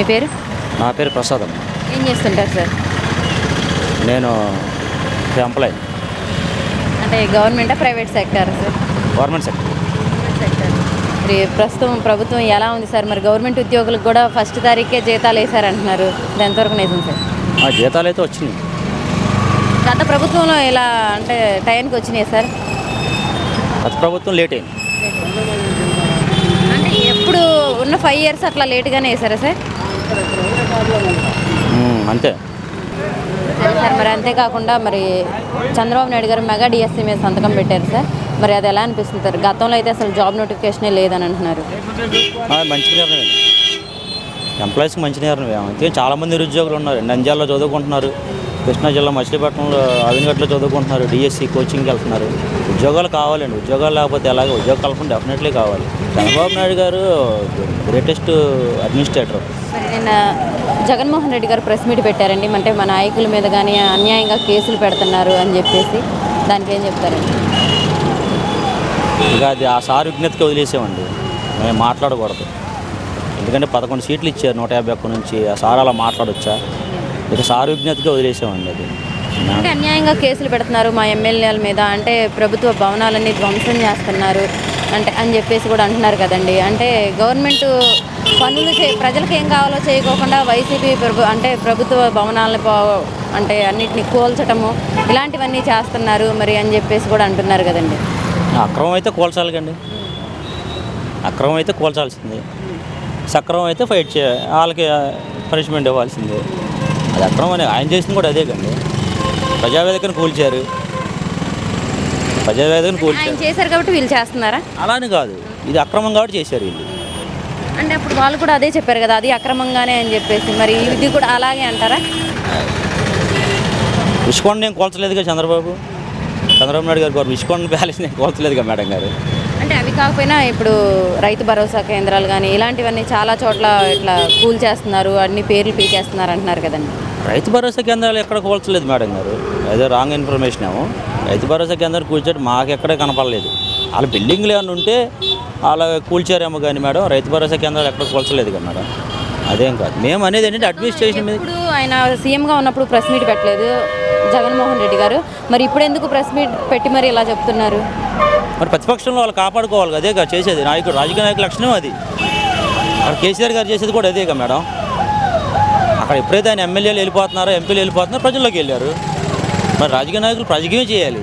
మీ పేరు? నా పేరు ప్రసాదం ఏం చేస్తుంటారు సార్? నేను ఎంప్లాయ్. అంటే గవర్నమెంటా ప్రైవేట్ సెక్టారా సార్? Government sector. సెక్టర్? మరి ప్రస్తుతం ప్రభుత్వం ఎలా ఉంది సార్? మరి గవర్నమెంట్ ఉద్యోగులకు కూడా ఫస్ట్ తారీఖే జీతాలు వేశారంటున్నారు. ఇది ఎంతవరకు నిజం సార్? ఆ జీతాలు అయితే వచ్చినాయి. గత ప్రభుత్వంలో ఇలా అంటే టైంకి వచ్చినాయి సార్? గత ప్రభుత్వం లేట్ అయింది. అంటే ఎప్పుడు ఉన్న ఫైవ్ ఇయర్స్ అట్లా లేట్గానే వేసారా సార్? అంతే. సరే మరి అంతేకాకుండా మరి చంద్రబాబు నాయుడు గారు మెగా డిఎస్సీ మీద సంతకం పెట్టారు సార్. మరి అది ఎలా అనిపిస్తుంది సార్? గతంలో అయితే అసలు జాబ్ నోటిఫికేషనే లేదని అంటున్నారు. మంచి నిర్ణయం ఎంప్లాయీస్కి మంచి నిర్ణయం అంతే చాలామంది నిరుద్యోగులు ఉన్నారు. నంద్యాలలో చదువుకుంటున్నారు. కృష్ణా జిల్లా మచిలీపట్నంలో అవినగట్లో చదువుకుంటున్నారు. డిఎస్సి కోచింగ్కి వెళ్తున్నారు. ఉద్యోగాలు కావాలండి. ఉద్యోగాలు లేకపోతే ఎలాగ? ఉద్యోగ కల్పన డెఫినెట్లీ కావాలి. చంద్రబాబు నాయుడు గారు గ్రేటెస్ట్ అడ్మినిస్ట్రేటర్. నిన్న జగన్మోహన్ రెడ్డి గారు ప్రెస్ మీట్ పెట్టారండి. అంటే మా నాయకుల మీద కానీ అన్యాయంగా కేసులు పెడుతున్నారు అని చెప్పేసి దానికి ఏం చెప్తారండి? ఇక అది ఆ సార్ విజ్ఞతకి వదిలేసామండి మేము మాట్లాడకూడదు. ఎందుకంటే పదకొండు సీట్లు ఇచ్చారు నూట యాభై ఒక్క నుంచి. ఆ సార్ అలా మాట్లాడొచ్చా? ఇక సార్ విజ్ఞతకి వదిలేసామండి అది. అంటే అన్యాయంగా కేసులు పెడుతున్నారు మా ఎమ్మెల్యేల మీద. అంటే ప్రభుత్వ భవనాలన్నీ ధ్వంసం చేస్తున్నారు. అంటే అని చెప్పేసి కూడా అంటున్నారు కదండి. అంటే గవర్నమెంట్ పనులు చే ప్రజలకు ఏం కావాలో చేయకోకుండా వైసీపీ ప్రభు అంటే ప్రభుత్వ భవనాలను పో- అంటే అన్నిటిని కూల్చటము ఇలాంటివన్నీ చేస్తున్నారు మరి అని చెప్పేసి కూడా అంటున్నారు కదండి. అక్రమం అయితే కూల్చాలి కండి అక్రమం అయితే కూల్చాల్సింది. సక్రమం అయితే ఫైట్ చే వాళ్ళకి పనిష్మెంట్ ఇవ్వాల్సిందే. అది అక్రమం ఆయన చేసింది కూడా అదే కండి. ప్రజావేదికను కూల్చారు. ప్రజావేదికను ఆయన కూల్చారు చేశారు కాబట్టి వీళ్ళు చేస్తున్నారా? అలాని కాదు. ఇది అక్రమం కాబట్టి చేశారు వీళ్ళు. అంటే అప్పుడు వాళ్ళు కూడా అదే చెప్పారు కదా అది అక్రమంగానే అని చెప్పేసి. మరి ఇది కూడా అలాగే అంటారా? విష్కొండ నేను కూల్చలేదుగా చంద్రబాబు? చంద్రబాబు నాయుడు గారు గారు విష్కొండ ప్యాలెస్ నేను కూల్చలేదుగా మేడం గారు? అంటే అవి కాకపోయినా ఇప్పుడు రైతు భరోసా కేంద్రాలు కానీ ఇలాంటివన్నీ చాలా చోట్ల ఇట్లా కూల్ చేస్తున్నారు అన్ని పేర్లు పీకేస్తున్నారు అంటున్నారు కదండి. రైతు భరోసా కేంద్రాలు ఎక్కడ కూల్చలేదు మేడం గారు. ఏదో రాంగ్ ఇన్ఫర్మేషన్ ఏమో రైతు భరోసా కేంద్రాలు కూల్చడం మాకు ఎక్కడ కనపడలేదు. వాళ్ళ బిల్డింగ్లు ఏమైనా ఉంటే అలా కూల్చారేమో కానీ మేడం రైతు భరోసా కేంద్రాలు ఎక్కడ కూల్చలేదు కదా మేడం. అదేం కాదు. మేము అనేది ఏంటంటే అడ్మినిస్ట్రేషన్ మీద ఇప్పుడు ఆయన సీఎంగా ఉన్నప్పుడు ప్రెస్ మీట్ పెట్టలేదు జగన్మోహన్ రెడ్డి గారు. మరి ఇప్పుడు ఎందుకు ప్రెస్ మీట్ పెట్టి మరి ఇలా చెప్తున్నారు? మరి ప్రతిపక్షంలో వాళ్ళు కాపాడుకోవాలి అదే కదా చేసేది. నాయకుడు రాజకీయ నాయకుల లక్షణం అది. అక్కడ కేసీఆర్ గారు చేసేది కూడా అదే కదా మేడం. అక్కడ ఎప్పుడైతే ఆయన ఎమ్మెల్యేలు వెళ్ళిపోతున్నారో ఎంపీలు వెళ్ళిపోతున్నారో ప్రజల్లోకి వెళ్ళారు. మరి రాజకీయ నాయకులు రాజకీయమే చేయాలి.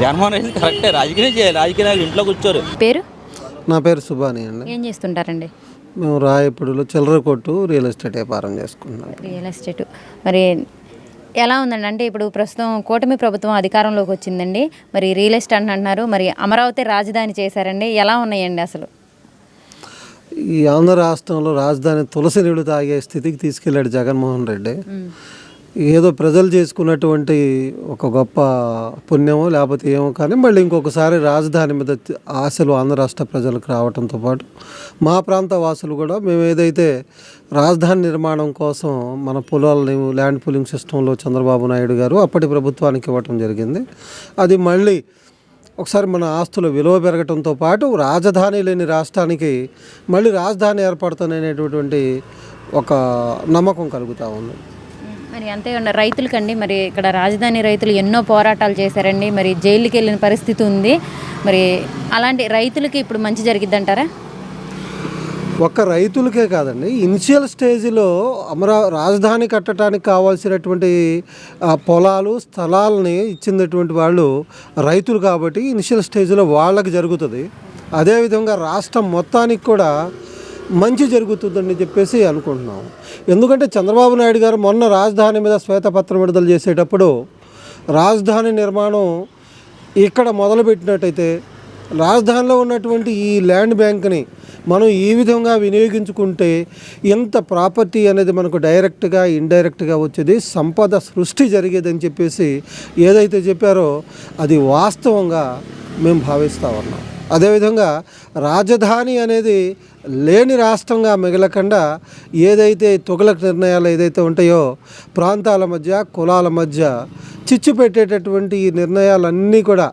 జగన్మోహన్ రెడ్డి కరెక్టే రాజకీయమే చేయాలి. రాజకీయ నాయకులు ఇంట్లో కూర్చోరు పేరు? నా పేరు సుబాని అండి. ఏం చేస్తుంటారండి? మేము రాయపూడిలో చిల్లర కొట్టు రియల్ ఎస్టేట్ వ్యాపారం చేసుకుంటున్నాం. Real estate. మరి ఎలా ఉందండి? అంటే ఇప్పుడు ప్రస్తుతం కూటమి ప్రభుత్వం అధికారంలోకి వచ్చిందండి. మరి రియల్ ఎస్టేట్ అంటున్నారు. మరి అమరావతి రాజధాని చేశారండి. ఎలా ఉన్నాయండి అసలు? ఈ ఆంధ్ర రాష్ట్రంలో రాజధాని తులసి నీళ్ళు తాగే స్థితికి తీసుకెళ్ళాడు జగన్మోహన్ రెడ్డి. ఏదో ప్రజలు చేసుకున్నటువంటి ఒక గొప్ప పుణ్యమో లేకపోతే ఏమో కానీ మళ్ళీ ఇంకొకసారి రాజధాని మీద ఆశలు ఆంధ్ర రాష్ట్ర ప్రజలకు రావడంతో పాటు మా ప్రాంత వాసులు కూడా మేము ఏదైతే రాజధాని నిర్మాణం కోసం మన పొలాలని ల్యాండ్ పూలింగ్ సిస్టంలో చంద్రబాబు నాయుడు గారు అప్పటి ప్రభుత్వానికి ఇవ్వటం జరిగింది. అది మళ్ళీ ఒకసారి మన ఆస్తుల విలువ పెరగటంతో పాటు రాజధాని లేని రాష్ట్రానికి మళ్ళీ రాజధాని ఏర్పడుతుందనేటటువంటి ఒక నమ్మకం కలుగుతూ ఉంది. మరి అంతేకాకుండా రైతులకండి. మరి ఇక్కడ రాజధాని రైతులు ఎన్నో పోరాటాలు చేశారండి. మరి జైలుకి వెళ్ళిన పరిస్థితి ఉంది. మరి అలాంటి రైతులకి ఇప్పుడు మంచి జరిగిద్దంటారా? ఒక్క రైతులకే కాదండి. ఇనిషియల్ స్టేజ్లో అమరా రాజధాని కట్టడానికి కావాల్సినటువంటి పొలాలు స్థలాలని ఇచ్చినటువంటి వాళ్ళు రైతులు కాబట్టి ఇనిషియల్ స్టేజ్లో వాళ్ళకి జరుగుతుంది. అదేవిధంగా రాష్ట్రం మొత్తానికి కూడా మంచి జరుగుతుందని చెప్పేసి అనుకుంటున్నాం. ఎందుకంటే చంద్రబాబు నాయుడు గారు మొన్న రాజధాని మీద శ్వేతపత్రం విడుదల చేసేటప్పుడు రాజధాని నిర్మాణం ఇక్కడ మొదలుపెట్టినట్టయితే రాజధానిలో ఉన్నటువంటి ఈ ల్యాండ్ బ్యాంక్ని మనం ఈ విధంగా వినియోగించుకుంటే ఎంత ప్రాపర్టీ అనేది మనకు డైరెక్ట్గా ఇండైరెక్ట్గా వచ్చేది సంపద సృష్టి జరిగేదని చెప్పేసి ఏదైతే చెప్పారో అది వాస్తవంగా మేము భావిస్తూ ఉన్నాం. అదేవిధంగా రాజధాని అనేది లేని రాష్ట్రంగా మిగలకుండా ఏదైతే తొగలక నిర్ణయాలు ఏదైతే ఉంటాయో ప్రాంతాల మధ్య కులాల మధ్య చిచ్చు పెట్టేటటువంటి ఈ నిర్ణయాలన్నీ కూడా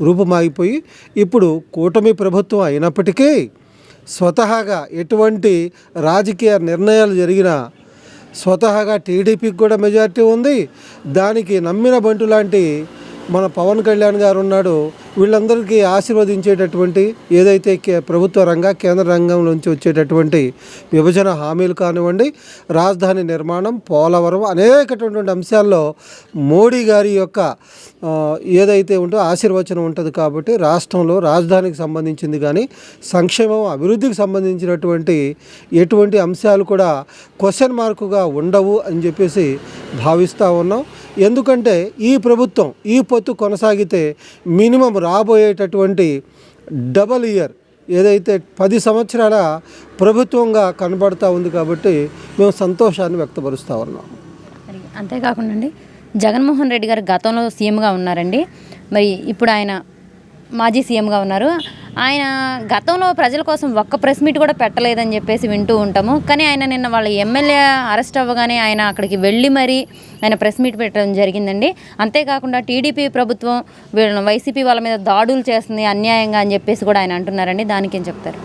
రూపుమాగిపోయి ఇప్పుడు కూటమి ప్రభుత్వం అయినప్పటికీ స్వతహాగా ఎటువంటి రాజకీయ నిర్ణయాలు జరిగినా స్వతహాగా టీడీపీకి కూడా మెజారిటీ ఉంది. దానికి నమ్మిన బంటు లాంటి మన పవన్ కళ్యాణ్ గారు ఉన్నాడు. వీళ్ళందరికీ ఆశీర్వదించేటటువంటి ఏదైతే కే- ప్రభుత్వ రంగ కేంద్ర రంగం నుంచి వచ్చేటటువంటి విభజన హామీలు కానివ్వండి రాజధాని నిర్మాణం పోలవరం అనేకటువంటి అంశాల్లో మోడీ గారి యొక్క ఏదైతే ఉంటో ఆశీర్వచనం ఉంటుంది కాబట్టి రాష్ట్రంలో రాజధానికి సంబంధించింది కానీ సంక్షేమం అభివృద్ధికి సంబంధించినటువంటి ఎటువంటి అంశాలు కూడా క్వశ్చన్ మార్కుగా ఉండవు అని చెప్పేసి భావిస్తూ ఉన్నాం. ఎందుకంటే ఈ ప్రభుత్వం ఈ పొత్తు కొనసాగితే మినిమం రాబోయేటటువంటి డబల్ ఇయర్ ఏదైతే పది సంవత్సరాల ప్రభుత్వంగా కనబడతా ఉంది కాబట్టి మేము సంతోషాన్ని వ్యక్తపరుస్తూ ఉన్నాం. అంతేకాకుండా అండి జగన్మోహన్ రెడ్డి గారు గతంలో సీఎంగా ఉన్నారండి. మరి ఇప్పుడు ఆయన మాజీ సీఎంగా ఉన్నారు. ఆయన గతంలో ప్రజల కోసం ఒక్క ప్రెస్ మీట్ కూడా పెట్టలేదని చెప్పేసి వింటూ ఉంటాము. కానీ ఆయన నిన్న వాళ్ళ ఎమ్మెల్యే అరెస్ట్ అవ్వగానే ఆయన అక్కడికి వెళ్ళి మరీ ఆయన ప్రెస్ మీట్ పెట్టడం జరిగిందండి. అంతేకాకుండా టీడీపీ ప్రభుత్వం వీళ్ళ వైసీపీ వాళ్ళ మీద దాడులు చేస్తుంది అన్యాయంగా అని చెప్పేసి కూడా ఆయన అంటున్నారండి. దానికి ఏం చెప్తారు?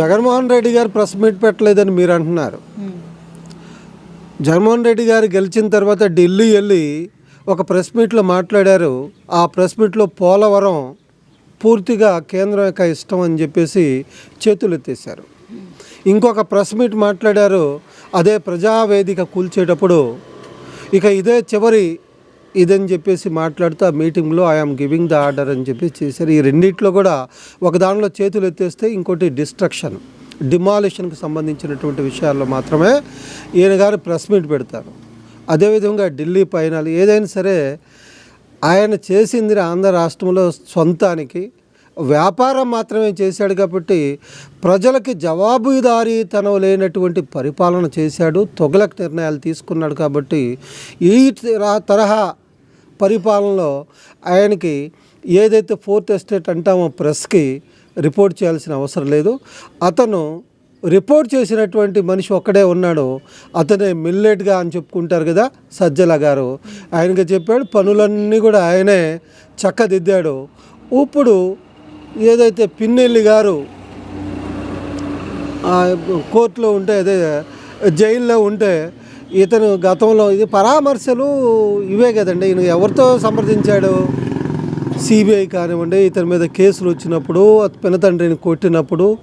జగన్మోహన్ రెడ్డి గారు ప్రెస్ మీట్ పెట్టలేదని మీరు అంటున్నారు. జగన్మోహన్ రెడ్డి గారు గెలిచిన తర్వాత ఢిల్లీ వెళ్ళి ఒక ప్రెస్ మీట్లో మాట్లాడారు. ఆ ప్రెస్ మీట్లో పోలవరం పూర్తిగా కేంద్రం యొక్క ఇష్టం అని చెప్పేసి చేతులు ఎత్తేశారు ఇంకొక ప్రెస్ మీట్ మాట్లాడారు అదే ప్రజావేదిక కూల్చేటప్పుడు ఇక ఇదే చివరి ఇదని చెప్పేసి మాట్లాడుతూ ఆ మీటింగ్లో ఐఆమ్ గివింగ్ ద ఆర్డర్ అని చెప్పి చేశారు. ఈ రెండిట్లో కూడా ఒక దానిలో చేతులు ఎత్తేస్తే ఇంకోటి డిస్ట్రక్షన్ డిమాలిషన్కి సంబంధించినటువంటి విషయాల్లో మాత్రమే ఈయన గారు ప్రెస్ మీట్ పెడతారు. అదేవిధంగా ఢిల్లీ పైన ఏదైనా సరే ఆయన చేసింది ఆంధ్ర రాష్ట్రంలో సొంతానికి. వ్యాపారం మాత్రమే చేశాడు కాబట్టి ప్రజలకి జవాబుదారీతనం లేనటువంటి పరిపాలన చేశాడు తొగలక నిర్ణయాలు తీసుకున్నాడు కాబట్టి ఈ తరహా పరిపాలనలో ఆయనకి ఏదైతే ఫోర్త్ ఎస్టేట్ అంటామో ప్రెస్కి రిపోర్ట్ చేయాల్సిన అవసరం లేదు. అతను రిపోర్ట్ చేసినటువంటి మనిషి ఒక్కడే ఉన్నాడు. అతనే మిల్లెట్గా అని చెప్పుకుంటారు కదా సజ్జల గారు. ఆయనకి చెప్పాడు పనులన్నీ కూడా ఆయనే చక్కదిద్దాడు. ఇప్పుడు ఏదైతే పిన్నెల్లి గారు కోర్టులో ఉంటే అదే జైల్లో ఉంటే ఇతను గతంలో ఇది పరామర్శలు ఇవే కదండి. ఈయన ఎవరితో సంప్రదించాడు సిబిఐ కానివ్వండి ఇతని మీద కేసులు వచ్చినప్పుడు పినతండ్రిని కొట్టినప్పుడు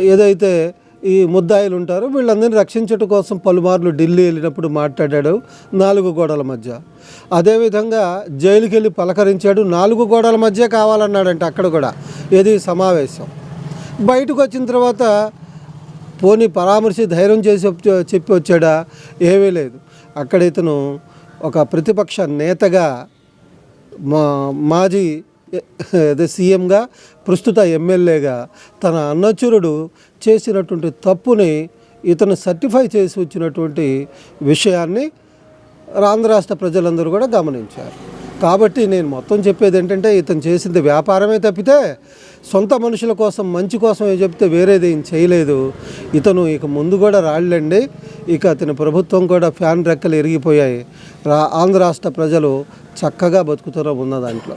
ఏదైతే ఈ ముద్దాయిలు ఉంటారో వీళ్ళందరినీ రక్షించడం కోసం పలుమార్లు ఢిల్లీ వెళ్ళినప్పుడు మాట్లాడాడు నాలుగు గోడల మధ్య. అదేవిధంగా జైలుకి వెళ్ళి పలకరించాడు నాలుగు గోడల మధ్య కావాలన్నాడంటే అక్కడ కూడా ఏది సమావేశం. బయటకు వచ్చిన తర్వాత పోనీ పరామర్శి ధైర్యం చేసి చెప్- చెప్పి వచ్చాడా? ఏమీ లేదు. అక్కడ ఇతను ఒక ప్రతిపక్ష నేతగా మా మాజీ అదే సీఎంగా ప్రస్తుత ఎమ్మెల్యేగా తన అన్నచురుడు చేసినటువంటి తప్పుని ఇతను సర్టిఫై చేసి వచ్చినటువంటి విషయాన్ని ఆంధ్ర రాష్ట్ర ప్రజలందరూ కూడా గమనించారు. కాబట్టి నేను మొత్తం చెప్పేది ఏంటంటే ఇతను చేసింది వ్యాపారమే తప్పితే సొంత మనుషుల కోసం మంచి కోసం ఏం చెప్తే వేరేది ఏం చేయలేదు. ఇతను ఇక ముందు కూడా రాళ్ళండి. ఇక అతని ప్రభుత్వం కూడా ఫ్యాన్ రెక్కలు ఎరిగిపోయాయి. రా ఆంధ్ర రాష్ట్ర ప్రజలు చక్కగా బతుకుతూనే ఉన్న దాంట్లో.